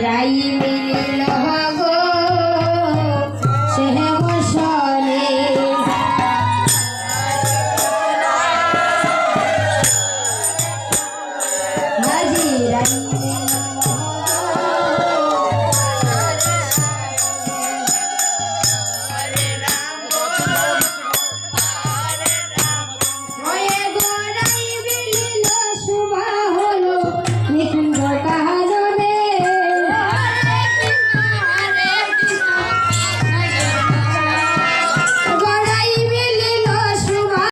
ফিরাই মিলিল